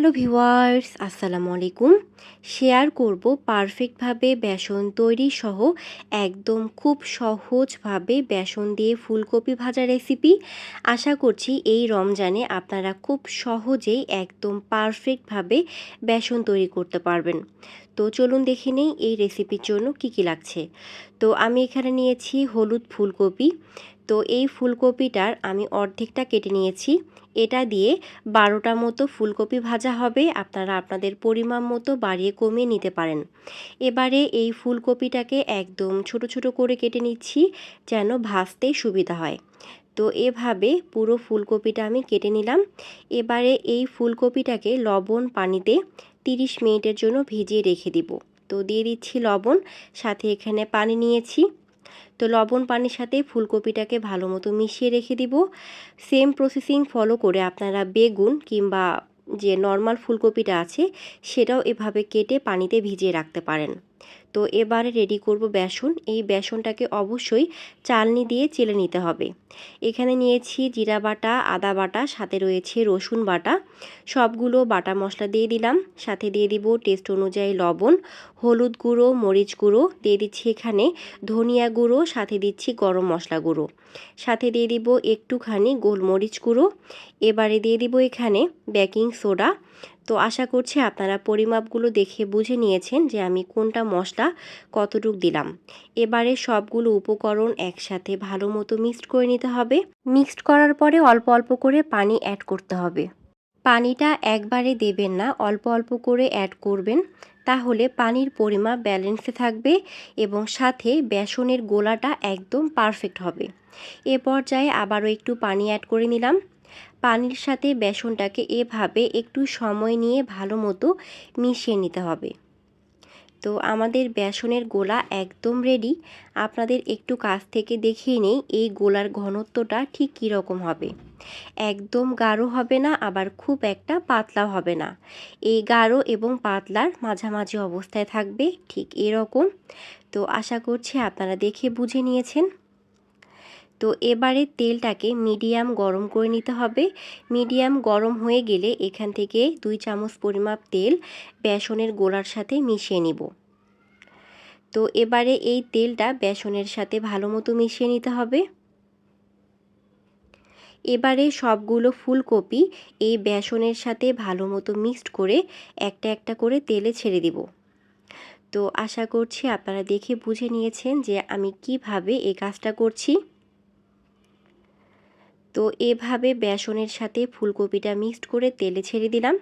Hello viewers আসসালামু আলাইকুম। Share করব পারফেক্টভাবে বেসন তৈরি সহ একদম খুব সহজভাবে বেসন দিয়ে ফুলকপি ভাজা রেসিপি। আশা করছি এই রমজানে আপনারা খুব সহজেই একদম পারফেক্টভাবে বেসন তৈরি করতে পারবেন। তো চলুন দেখে নেই এই রেসিপির জন্য কি কি লাগছে। তো আমি এখানে নিয়েছি হলুদ ফুলকপি তো এই ফুলকপিটার আমি অর্ধেকটা কেটে নিয়েছি। এটা দিয়ে বারোটা মতো ফুলকপি ভাজা হবে। আপনারা আপনাদের পরিমাণ মতো বাড়িয়ে কমিয়ে নিতে পারেন। এবারে এই ফুলকপিটাকে একদম ছোট ছোট করে কেটে নিচ্ছি যেন ভাজতে সুবিধা হয়। তো এভাবে পুরো ফুলকপিটা আমি কেটে নিলাম। এবারে এই ফুলকপিটাকে লবণ পানিতে 30 মিনিটের জন্য ভিজিয়ে রেখে দিব। তো দিয়ে দিচ্ছি লবণ, সাথে এখানে পানি নিয়েছি। তো লবণ পানির সাথে ফুলকপিটাকে ভালো মতো মিশিয়ে রেখে দিব। সেম প্রসেসিং ফলো করে আপনারা বেগুন কিংবা যে নর্মাল ফুলকপিটা আছে, সেটাও এভাবে কেটে পানিতে ভিজিয়ে রাখতে পারেন। তো এবারে রেডি করব বেসন। এই বেসনটাকে অবশ্যই চালনি দিয়ে চেলে নিতে হবে। এখানে নিয়েছি জিরা বাটা, আদা বাটা, সাথে রয়েছে রসুন বাটা। সবগুলো বাটা মশলা দিয়ে দিলাম। সাথে দিয়ে দিব টেস্ট অনুযায়ী লবণ, হলুদ গুঁড়ো, মরিচ গুঁড়ো। দিয়ে দিচ্ছি এখানে ধনিয়া গুঁড়ো, সাথে দিচ্ছি গরম মশলা গুঁড়ো। সাথে দিয়ে দিব একটুখানি গোলমরিচ গুঁড়ো। এবারে দিয়ে দিব এখানে বেকিং সোডা তো আশা করছি আপনারা পরিমাপগুলো দেখে বুঝে নিয়েছেন যে আমি কোনটা মশলা কতটুক দিলাম। এবারে সবগুলো উপকরণ একসাথে ভালো মতো মিক্সড করে নিতে হবে। মিক্সড করার পরে অল্প অল্প করে পানি অ্যাড করতে হবে। পানিটা একবারে দেবেন না, অল্প অল্প করে অ্যাড করবেন। তাহলে পানির পরিমাপ ব্যালেন্সে থাকবে এবং সাথে বেসনের গোলাটা একদম পারফেক্ট হবে। এ পর্যায়ে আবারও একটু পানি অ্যাড করে নিলাম। পানির সাথে বেসনটাকে এভাবে একটু সময় নিয়ে ভালো মতো মিশিয়ে নিতে হবে। তো আমাদের বেসনের গোলা একদম রেডি আপনাদের একটু কাছ থেকে দেখিয়ে নেই এই গোলার ঘনত্বটা ঠিক কীরকম হবে। একদম গাঢ় হবে না, আবার খুব একটা পাতলাও হবে না। এই গাঢ় এবং পাতলার মাঝামাঝি অবস্থায় থাকবে, ঠিক এরকম। তো আশা করছি আপনারা দেখে বুঝে নিয়েছেন। তো এবারে তেলটাকে মিডিয়াম গরম করে নিতে হবে। মিডিয়াম গরম হয়ে গেলে এখান থেকে দুই চামচ পরিমাপ তেল বেসনের গোড়ার সাথে মিশিয়ে নিব। তো এবারে এই তেলটা বেসনের সাথে ভালো মতো মিশিয়ে নিতে হবে। এবারে সবগুলো ফুলকপি এই বেসনের সাথে ভালো মতো মিক্সড করে একটা একটা করে তেলে ছেড়ে দিব। তো আশা করছি আপনারা দেখে বুঝে নিয়েছেন যে আমি কীভাবে এই কাজটা করছি। তো এভাবে বেসনের সাথে ফুলকপিটা মিক্সড করে তেলে ছেড়ে দিলাম।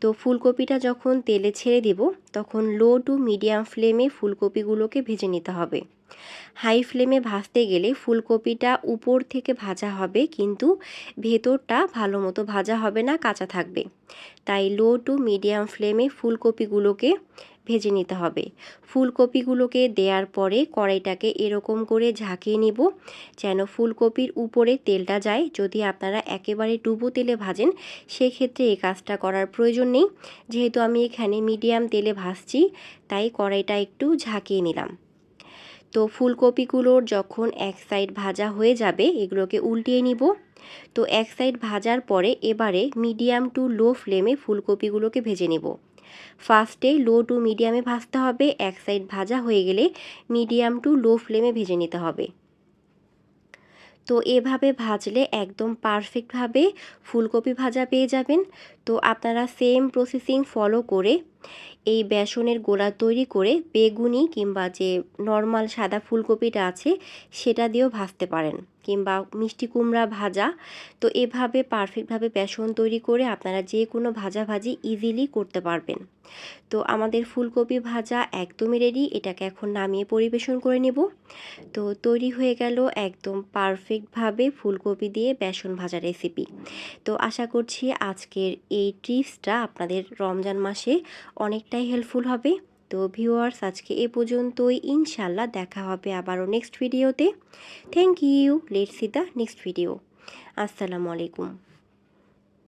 তো ফুলকপিটা যখন তেলে ছেড়ে দিব, তখন লো টু মিডিয়াম ফ্লেমে ফুলকপিগুলোকে ভেজে নিতে হবে। হাই ফ্লেমে ভাজতে গেলে ফুলকপিটা উপর থেকে ভাজা হবে, কিন্তু ভেতরটা ভালো মতো ভাজা হবে না, কাঁচা থাকবে। তাই লো টু মিডিয়াম ফ্লেমে ফুলকপিগুলোকে ভেজে নিতে হবে। ফুলকপিগুলোকে দেওয়ার পরে কড়াইটাকে এরকম করে ঝাঁকিয়ে নিব যেন ফুলকপির উপরে তেলটা যায়। যদি আপনারা একেবারে ডুবো তেলে ভাজেন, সেক্ষেত্রে এই কাজটা করার প্রয়োজন নেই। যেহেতু আমি এখানে মিডিয়াম তেলে ভাজছি, তাই কড়াইটা একটু ঝাঁকিয়ে নিলাম। তো ফুলকপিগুলোর যখন এক সাইড ভাজা হয়ে যাবে, এগুলোকে উল্টিয়ে নিব। তো এক সাইড ভাজার পরে এবারে মিডিয়াম টু লো ফ্লেমে ফুলকপিগুলোকে ভেজে নেব। ফার্স্টে লো টু মিডিয়ামে ভাজতে হবে, এক সাইড ভাজা হয়ে গেলে মিডিয়াম টু লো ফ্লেমে ভেজে নিতে হবে। তো এভাবে ভাজলে একদম পারফেক্টভাবে ফুলকপি ভাজা পেয়ে যাবেন। তো আপনারা সেম প্রসেসিং ফলো করে এই বেসনের গোলা তৈরি করে বেগুনি কিংবা যে নর্মাল সাদা ফুলকপিটা আছে, সেটা দিয়েও ভাজতে পারেন কিংবা মিষ্টি কুমড়া ভাজা। তো এভাবে পারফেক্টভাবে বেসন তৈরি করে আপনারা যে কোনো ভাজাভাজি ইজিলি করতে পারবেন। তো আমাদের ফুলকপি ভাজা একদমই রেডি এটাকে এখন নামিয়ে পরিবেশন করে নেব। তো তৈরি হয়ে গেল একদম পারফেক্টভাবে ফুলকপি দিয়ে বেসন ভাজা রেসিপি তো আশা করছি আজকের এই টিপসটা আপনাদের রমজান মাসে অনেকটাই হেল্পফুল হবে। তো ভিউয়ার্স আজকে এ পর্যন্তই। ইনশাল্লাহ দেখা হবে আবারও নেক্সট ভিডিওতে thank you let see the next video আসসালামু আলাইকুম।